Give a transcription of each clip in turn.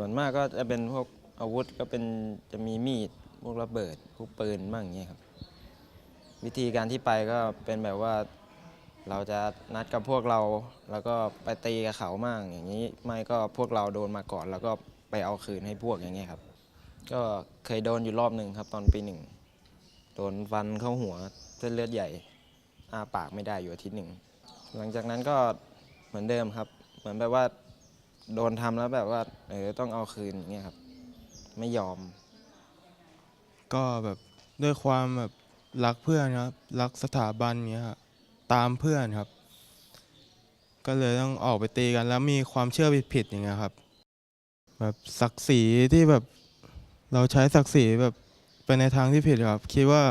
ส่วนมากก็จะเป็นพวกอาวุธก็เป็นจะมีมีดพวกระเบิดพวกปืนบ้างอย่างเงี้ยครับ วิธีการที่ไปก็เป็นแบบว่าเราจะนัดกับพวกเราแล้วก็ไปตีกับเขามั่งอย่างนี้ ไม่ก็พวกเราโดนมาก่อน แล้วก็ไปเอาคืนให้พวกอย่างเงี้ยครับ ก็เคยโดนอยู่รอบหนึ่งครับ ตอนปีหนึ่งโดนฟันเข้าหัวเส้นเลือดใหญ่อาปากไม่ได้อยู่อาทิตย์หนึ่งหลังจากนั้นก็เหมือนเดิมครับ เหมือนแบบว่า โดนทำแล้วแบบว่าเออต้องเอาคืนอย่างเงี้ยครับ ไม่ยอม ก็แบบด้วยความแบบรักเพื่อนครับรักสถาบันเนี้ยครับตามเพื่อนครับ ก็เลยต้องออกไปตีกัน แล้วมีความเชื่อผิดๆอย่างเงี้ยครับ แบบศักดิ์ศรีที่แบบเราใช้ศักดิ์ศรีแบบไปในทางที่ผิดครับ คิดว่า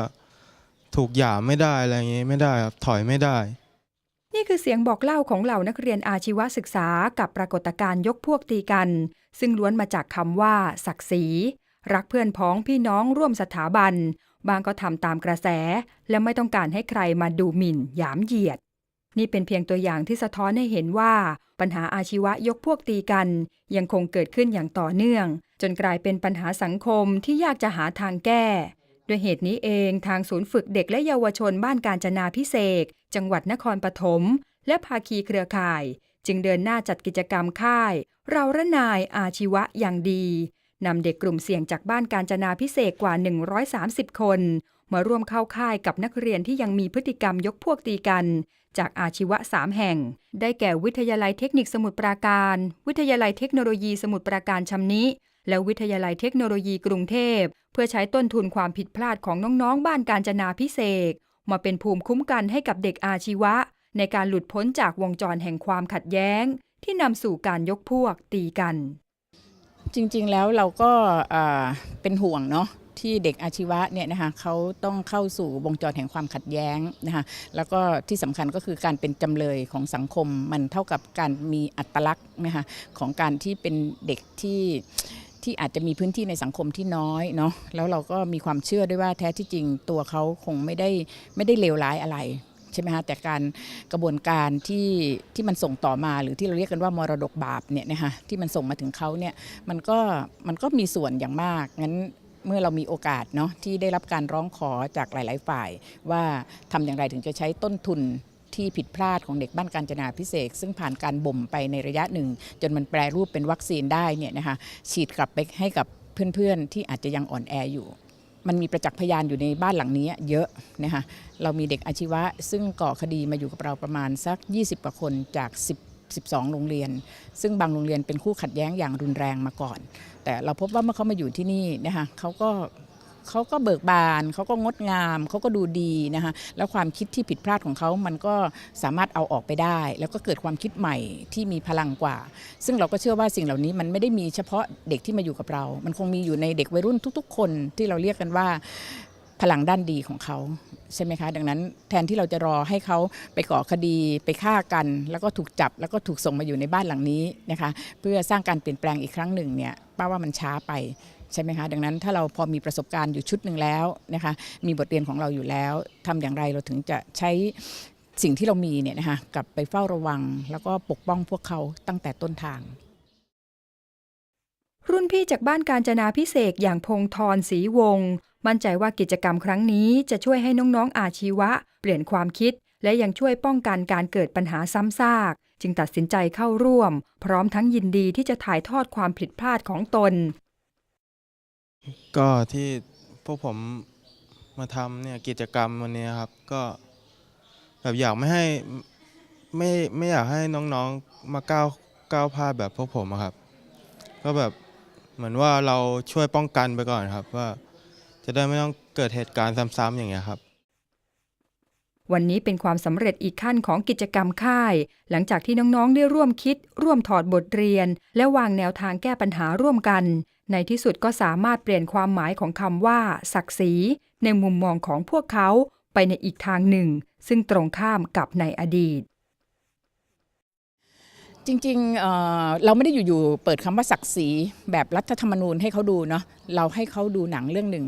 ถูกหยามไม่ได้อะไรอย่างงี้ไม่ได้ครับถอยไม่ได้ คือเสียงบอกเล่าของเหล่านักเรียนอาชีวศึกษากับปรากฏการณ์ยกพวกตีกัน ซึ่งล้วนมาจากคำว่า ศักดิ์ศรี รักเพื่อนพ้องพี่น้องร่วมสถาบัน บางก็ทำตามกระแส และไม่ต้องการให้ใครมาดูหมิ่นหยามเหยียด นี่เป็นเพียงตัวอย่างที่สะท้อนให้เห็นว่า ปัญหาอาชีวะยกพวกตีกัน ยังคงเกิดขึ้นอย่างต่อเนื่อง จนกลายเป็นปัญหาสังคมที่ยากจะหาทางแก้ด้วยเหตุนี้เองทางศูนย์ฝึกเด็กและเยาวชนบ้านการจนาพิเศษ จังหวัดนครปฐมและภาคีเครือข่าย จึงเดินหน้าจัดกิจกรรมค่าย เราระนายอาชีวะอย่างดีนำเด็กกลุ่มเสี่ยงจากบ้านการจนาพิเศษกว่า 130 คน มาร่วมเข้าค่ายกับนักเรียนที่ยังมีพฤติกรรมยกพวกตีกัน จากอาชีวะ 3 แห่ง ได้แก่วิทยาลัยเทคนิคสมุทรปราการ วิทยาลัยเทคโนโลยีสมุทรปราการชำนิและวิทยาลัยเทคโนโลยีกรุงเทพ เพื่อใช้ต้นทุนความผิดพลาดของน้องๆ บ้านการจนาพิเศษ มาเป็นภูมิคุ้มกันให้กับเด็กอาชีวะ ในการหลุดพ้นจากวงจรแห่งความขัดแย้ง ที่นำสู่การยกพวกตีกัน จริงๆแล้วเราก็เป็นห่วงเนาะที่เด็กอาชีวะเนี่ยนะคะเขาต้องเข้าสู่วงจรแห่งความขัดแย้งนะคะแล้วก็ที่สำคัญก็คือการเป็นจำเลยของสังคมมันเท่ากับการมีอัตลักษณ์นะคะของการที่เป็นเด็กที่ ที่อาจจะมีพื้นที่ในสังคมที่น้อยเนาะแล้วเราก็มีความเชื่อด้วยว่าแท้ที่จริงตัวเขาคงไม่ได้ไม่ได้เลวร้ายอะไรใช่ไหมคะแต่การกระบวนการที่ที่มันส่งต่อมาหรือที่เราเรียกกันว่ามรดกบาปเนี่ยนะคะที่มันส่งมาถึงเขาเนี่ยมันก็มันก็มีส่วนอย่างมากงั้นเมื่อเรามีโอกาสเนาะที่ได้รับการร้องขอจากหลาย ๆ ฝ่าย ว่าทำอย่างไรถึงจะใช้ต้นทุน ที่ผิดพลาดของเด็กบ้านการจนาพิเศษ ซึ่งผ่านการบ่มไปในระยะหนึ่ง จนมันแปรรูปเป็นวัคซีนได้เนี่ยนะคะฉีดกลับไปให้กับเพื่อนๆ ที่อาจจะยังอ่อนแออยู่มันมีประจักษ์พยานอยู่ในบ้านหลังนี้เยอะนะคะเรามีเด็กอาชีวะ ซึ่งก่อคดีมาอยู่กับเราประมาณสัก 20กว่าคนจาก 10 12 โรงเรียน ซึ่งบางโรงเรียนเป็นคู่ขัดแย้งอย่างรุนแรงมาก่อน แต่เราพบว่าเมื่อเขามาอยู่ที่นี่นะคะเขาก็ เขาก็เบิกบานเขาก็งดงามเขาก็ดูดีนะคะแล้วความคิดที่ผิดพลาดของเขามันก็สามารถเอาออกไปได้ แล้วก็เกิดความคิดใหม่ที่มีพลังกว่า ซึ่งเราก็เชื่อว่าสิ่งเหล่านี้มันไม่ได้มีเฉพาะเด็กที่มาอยู่กับเรา มันคงมีอยู่ในเด็กวัยรุ่นทุก ๆ คนที่เราเรียกกันว่าพลังด้านดีของเขาใช่ไหมคะ ดังนั้นแทนที่เราจะรอให้เขาไปก่อคดีไปฆ่ากัน แล้วก็ถูกจับแล้วก็ถูกส่งมาอยู่ในบ้านหลังนี้นะคะ เพื่อสร้างการเปลี่ยนแปลงอีกครั้งหนึ่งเนี่ยป้าว่ามันช้าไป ใช่ไหมคะดังนั้นถ้าเราพอมีประสบการณ์อยู่ชุดหนึ่งแล้วนะคะมีบทเรียนของเราอยู่แล้วทำอย่างไรเราถึงจะใช้สิ่งที่เรามีเนี่ยนะคะกลับไปเฝ้าระวัง แล้วก็ปกป้องพวกเขาตั้งแต่ต้นทาง รุ่นพี่จากบ้านการจนาพิเศษอย่างพงธรศรีวงศ์มั่นใจว่ากิจกรรมครั้งนี้จะช่วยให้น้องๆอาชีวะ เปลี่ยนความคิด และยังช่วยป้องกันการเกิดปัญหาซ้ำซาก จึงตัดสินใจเข้าร่วม พร้อมทั้งยินดีที่จะถ่ายทอดความผิดพลาดของตน ก็ที่พวกผมมาทำเนี่ยกิจกรรมวันนี้ครับ ก็แบบอยากไม่ให้ไม่ไม่อยากให้น้องๆมาก้าวก้าวพลาดแบบพวกผมอะครับ ก็แบบเหมือนว่าเราช่วยป้องกันไปก่อนครับ ว่าจะได้ไม่ต้องเกิดเหตุการณ์ซ้ำๆอย่างเงี้ยครับ วันนี้เป็นความสำเร็จอีกขั้นของกิจกรรมค่าย หลังจากที่น้องๆได้ร่วมคิด ร่วมถอดบทเรียน และวางแนวทางแก้ปัญหาร่วมกัน ในที่สุดก็สามารถเปลี่ยนความหมายของคำว่า ศักดิ์ศรี ในมุมมองของพวกเขาไปในอีกทางหนึ่ง ซึ่งตรงข้ามกับในอดีตจริงๆเเราไม่ได้อยู่ๆเปิดคำว่าศักดิ์ศรีแบบรัฐธรรมนูญให้เขาดูเนาะเราให้เขาดูหนังเรื่องหนึ่ง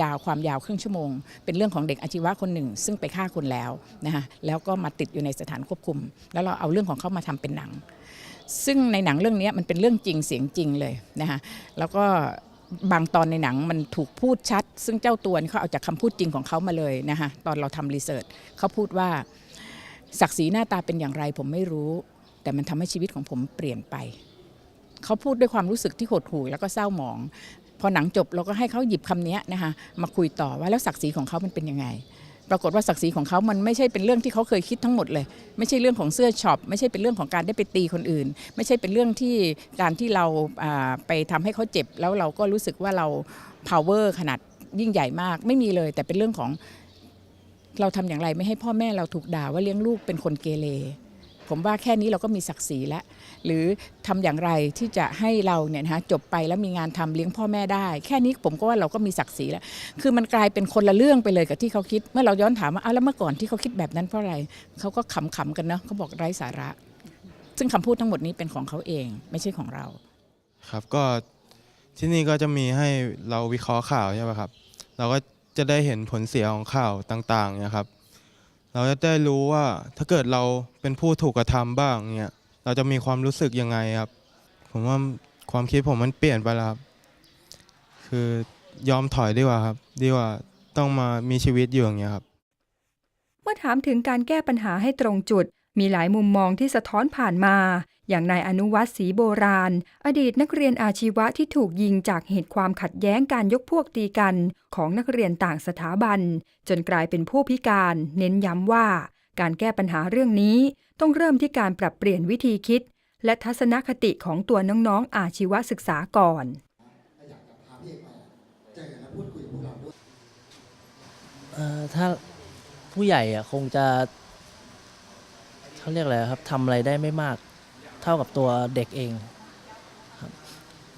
ยาวความยาวครึ่งชั่วโมง เป็นเรื่องของเด็กอาชีวะคนหนึ่ง ซึ่งไปฆ่าคนแล้วนะคะแล้วก็มาติดอยู่ในสถานควบคุม แล้วเราเอาเรื่องของเขามาทำเป็นหนัง ซึ่งในหนังเรื่องนี้มันเป็นเรื่องจริงเสียงจริงเลยนะคะแล้วก็บางตอนในหนังมันถูกพูดชัด ซึ่งเจ้าตัวเขาเอาจากคำพูดจริงของเขามาเลยนะคะตอนเราทำรีเสิร์ชเขาพูดว่าศักดิ์ศรีหน้าตาเป็นอย่างไรผมไม่รู้ แต่มันทำให้ชีวิตของผมเปลี่ยนไป เขาพูดด้วยความรู้สึกที่หดหู่แล้วก็เศร้าหมอง พอหนังจบเราก็ให้เขาหยิบคำนี้นะคะมาคุยต่อว่าแล้วศักดิ์ศรีของเขามันเป็นยังไง ปรากฏว่าศักดิ์ศรีของเขามันไม่ใช่เป็นเรื่องที่เขาเคยคิดทั้งหมดเลย ไม่ใช่เรื่องของเสื้อช็อปไม่ใช่เป็นเรื่องของการได้ไปตีคนอื่น ไม่ใช่เป็นเรื่องที่การที่เราอ่าไปทำให้เขาเจ็บ แล้วเราก็รู้สึกว่าเรา power ขนาดยิ่งใหญ่มากไม่มีเลย แต่เป็นเรื่องของเราทำอย่างไรไม่ให้พ่อแม่เราถูกด่าว่าเลี้ยงลูกเป็นคนเกเรผมว่าแค่นี้เราก็มีศักดิ์ศรีแล้ว หรือทำอย่างไรที่จะให้เราเนี่ยนะจบไปแล้วมีงานทำเลี้ยงพ่อแม่ได้ แค่นี้ผมก็ว่าเราก็มีศักดิ์ศรีแล้ว คือมันกลายเป็นคนละเรื่องไปเลยกับที่เขาคิด เมื่อเราย้อนถามว่าอ้าวแล้วเมื่อก่อนที่เขาคิดแบบนั้นเพราะอะไรเขาก็ขำๆกันเนาะเขาบอกไร้สาระ ซึ่งคำพูดทั้งหมดนี้เป็นของเขาเอง ไม่ใช่ของเรา ครับก็ที่นี่ก็จะมีให้เราวิเคราะห์ข่าวใช่ไหมครับ เราก็จะได้เห็นผลเสียของข่าวต่างๆเนี่ยครับ เราจะได้รู้ว่าถ้าเกิดเราเป็นผู้ถูกกระทำบ้างเนี่ย เราจะมีความรู้สึกยังไงครับ ผมว่าความคิดผมมันเปลี่ยนไปแล้วครับ คือยอมถอยดีกว่าครับ ดีกว่าต้องมามีชีวิตอยู่อย่างเงี้ยครับ เมื่อถามถึงการแก้ปัญหาให้ตรงจุด มีหลายมุมมองที่สะท้อนผ่านมา อย่างนายอนุวัตรศรีโบราณ อดีตนักเรียนอาชีวะที่ถูกยิงจากเหตุความขัดแย้งการยกพวกตีกันของนักเรียนต่างสถาบัน จนกลายเป็นผู้พิการ เน้นย้ำว่า การแก้ปัญหาเรื่องนี้ ต้องเริ่มที่การปรับเปลี่ยนวิธีคิด และทัศนคติของตัวน้องๆ อาชีวศึกษาก่อน เอ่อถ้าผู้ใหญ่อะคงจะเขาเรียกอะไรครับทำอะไรได้ไม่มากเท่ากับตัวเด็กเองครับ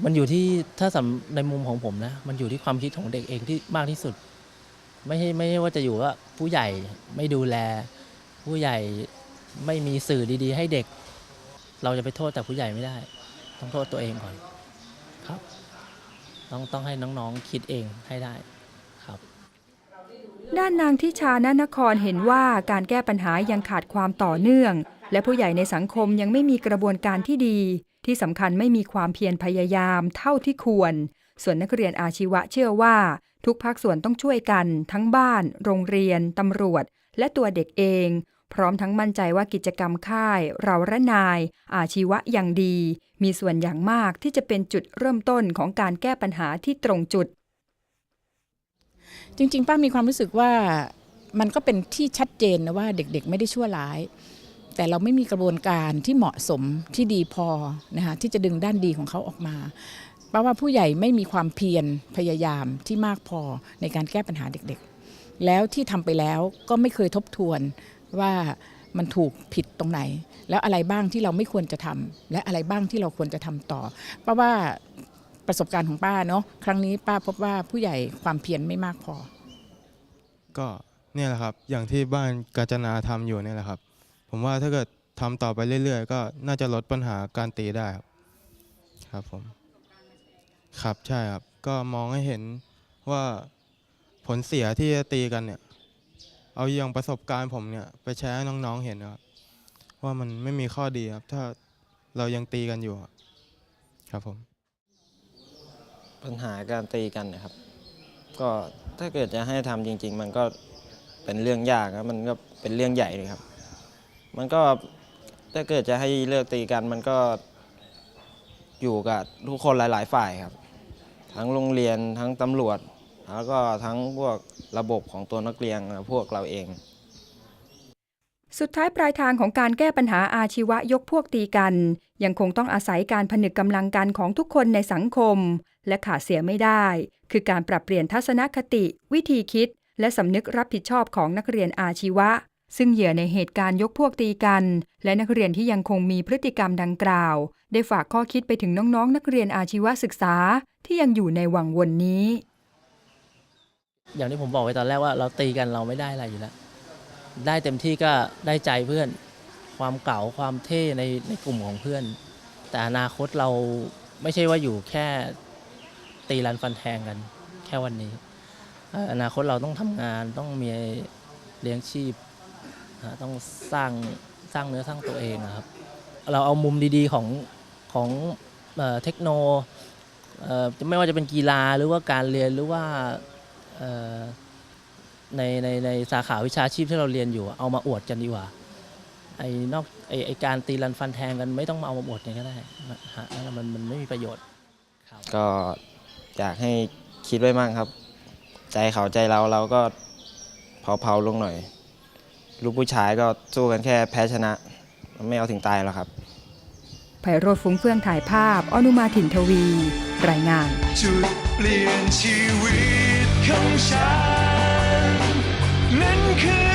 มันอยู่ที่ถ้าสำในมุมของผมนะ มันอยู่ที่ความคิดของเด็กเองที่มากที่สุด ไม่ใช่ไม่ใช่ว่าจะอยู่ว่าผู้ใหญ่ไม่ดูแล ผู้ใหญ่ ไม่มีสื่อดีๆ ให้เด็ก เราจะไปโทษแต่ผู้ใหญ่ไม่ได้ ต้องโทษตัวเองก่อนครับ ต้องต้องให้น้องๆคิดเองให้ได้ครับ ด้านนางทิชานานครเห็นว่าการแก้ปัญหายังขาดความต่อเนื่อง และผู้ใหญ่ในสังคมยังไม่มีกระบวนการที่ดี ที่สำคัญไม่มีความเพียรพยายามเท่าที่ควร ส่วนนักเรียนอาชีวะเชื่อว่า ทุกภาคส่วนต้องช่วยกัน ทั้งบ้าน โรงเรียนตำรวจ และตัวเด็กเอง พร้อมทั้งมั่นใจว่ากิจกรรมค่าย เราระนาย อาชีวะอย่างดี มีส่วนอย่างมากที่จะเป็นจุดเริ่มต้นของการแก้ปัญหาที่ตรงจุด จริง ๆ ป้ามีความรู้สึกว่ามันก็เป็นที่ชัดเจนนะว่าเด็กๆ ไม่ได้ชั่วร้าย แต่เราไม่มีกระบวนการที่เหมาะสมที่ดีพอนะคะที่จะดึงด้านดีของเขาออกมาป้าว่าผู้ใหญ่ไม่มีความเพียรพยายามที่มากพอในการแก้ปัญหาเด็กๆ แล้วที่ทำไปแล้วก็ไม่เคยทบทวน ว่ามันถูกผิดตรงไหน แล้วอะไรบ้างที่เราไม่ควรจะทำและอะไรบ้างที่เราควรจะทำต่อป้าะว่าประสบการณ์ของป้าเนาะครั้งนี้ป้าพบว่าผู้ใหญ่ความเพียรไม่มากพอ ก็เนี่ยแหละครับ อย่างที่บ้านกาญจนาทำอยู่เนี่ยแหละครับ ผมว่าถ้าเกิดทำต่อไปเรื่อย ๆ ก็น่าจะลดปัญหาการตีได้ครับครับผมครับใช่ครับ ก็มองให้เห็นว่าผลเสียที่จะตีกันเนี่ย เอาอย่างประสบการณ์ผมเนี่ยไปแชร์ให้น้องๆเห็นนะครับว่ามันไม่มีข้อดีครับ ถ้าเรายังตีกันอยู่ครับผม ปัญหาการตีกันนะครับ ก็ถ้าเกิดจะให้ทำจริง ๆ มันก็เป็นเรื่องยากครับมันก็เป็นเรื่องใหญ่เลยครับ มันก็ถ้าเกิดจะให้เลิกตีกันมันก็อยู่กับทุกคนหลาย ๆ ฝ่ายครับ ทั้งโรงเรียนทั้งตำรวจ แล้วก็ทั้งพวกระบบของตัวนักเรียนพวกเราเอง สุดท้ายปลายทางของการแก้ปัญหาอาชีวะยกพวกตีกัน ยังคงต้องอาศัยการผนึกกำลังกันของทุกคนในสังคม และขาดเสียไม่ได้ คือการปรับเปลี่ยนทัศนคติ วิธีคิด และสำนึกรับผิดชอบของนักเรียนอาชีวะ ซึ่งเหยื่อในเหตุการณ์ยกพวกตีกัน และนักเรียนที่ยังคงมีพฤติกรรมดังกล่าว ได้ฝากข้อคิดไปถึงน้องๆนักเรียนอาชีวศึกษา ที่ยังอยู่ในวังวนนี้ อย่างที่ผมบอกไว้ตอนแรกว่าเราตีกันเราไม่ได้อะไรอยู่แล้ว ได้เต็มที่ก็ได้ใจเพื่อน ความเก่าความเท่ในในกลุ่มของเพื่อน แต่อนาคตเราไม่ใช่ว่าอยู่แค่ตีรันฟันแทงกัน แค่วันนี้ อนาคตเราต้องทำงานต้องมีเลี้ยงชีพต้องสร้างสร้างเนื้อสร้างตัวเองอะครับ เราเอามุมดีๆของของเอเทคโนเอ่อไม่ว่าจะเป็นกีฬาหรือว่าการเรียนหรือว่า ในในในสาขาวิชาชีพที่เราเรียนอยู่เอามาอวดกันดีกว่าไอ้นอกไอ้ไอ้การตีรันฟันแทงกันไม่ต้องมาเอามาอวดกันก็ได้นะฮะนั่นมันมันไม่มีประโยชน์ครับก็อยากให้คิดไว้มั่งครับ ใจเขาใจเราเราก็เผาๆลงหน่อย ลูกผู้ชายก็สู้กันแค่แพ้ชนะ ไม่เอาถึงตายหรอกครับไพโรธฟุ้งเฟื่องถ่ายภาพอนุมาถิ่นทวี รายงานจุดเปลี่ยนชีวิต ของฉันนั้นคือ